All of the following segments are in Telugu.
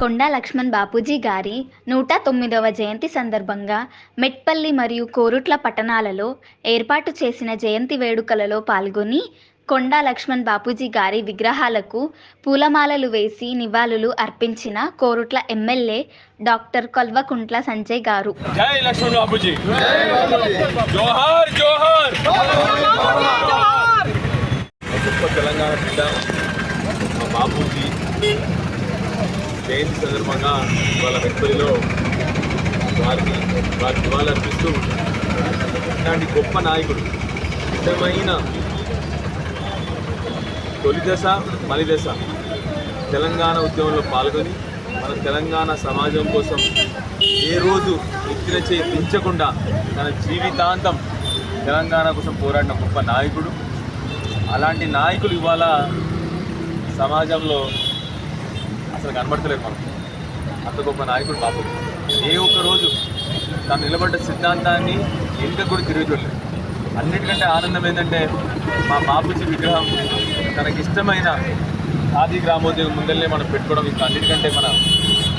కొండా లక్ష్మణ్ బాపూజీ గారి నూట తొమ్మిదవ జయంతి సందర్భంగా మెట్పల్లి మరియు కోరుట్ల పట్టణాలలో ఏర్పాటు చేసిన జయంతి వేడుకలలో పాల్గొని కొండా లక్ష్మణ్ బాపూజీ గారి విగ్రహాలకు పూలమాలలు వేసి నివాళులు అర్పించిన కోరుట్ల ఎమ్మెల్యే డాక్టర్ కొల్వకుంట్ల సంజయ్ గారు. జై లక్ష్మణ్ బాబుజీ జోహార్ జోహార్. గొప్ప తెలంగాణ బిడ్డ మా బాబూజీ జయంతి సందర్భంగా వాళ్ళ వెంపలిలో వారికి వారికి నివాళులు అర్పిస్తూ ఇలాంటి గొప్ప నాయకుడు నిజమైన తొలి దశ మలి దశ తెలంగాణ ఉద్యమంలో పాల్గొని మన తెలంగాణ సమాజం కోసం ఏ రోజు ఎత్తిన చేయి దించకుండా తన జీవితాంతం తెలంగాణ కోసం పోరాడిన గొప్ప నాయకుడు. అలాంటి నాయకులు ఇవాళ సమాజంలో అసలు కనబడతలేదు మనం అంత గొప్ప నాయకుడు బాబు ఏ ఒక్క రోజు తను నిలబడ్డ సిద్ధాంతాన్ని ఇంకా కూడా తిరిగి చూడలేదు అన్నిటికంటే ఆనందం ఏంటంటే మా బాపూజీ విగ్రహం తనకి ఇష్టమైన ఆది గ్రామోద్యోగం ముందరనే మనం పెట్టుకోవడం ఇంకా అన్నిటికంటే మన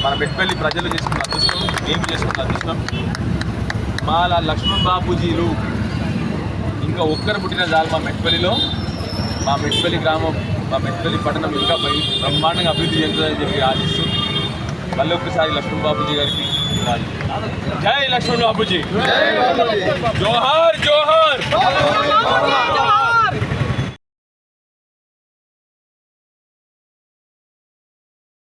మన పెట్టుకెళ్ళి ప్రజలు చేసుకున్న అదృష్టం మేము చేసుకున్న అదృష్టం. మాలా లక్ష్మణ్ బాపూజీలు ఇంకా ఒక్కరు పుట్టిన చాలు మా మెట్పల్లిలో మా మెట్పల్లి గ్రామం మా మెట్పల్లి పట్టణం ఇంకా బ్రహ్మాండంగా అభివృద్ధి చెందుతుందని చెప్పి ఆశిస్తూ మళ్ళీ ఒక్కసారి లక్ష్మణ్ బాపూజీ గారికి జై లక్ష్మణ్ బాపూజీ జోహార్ జోహార్.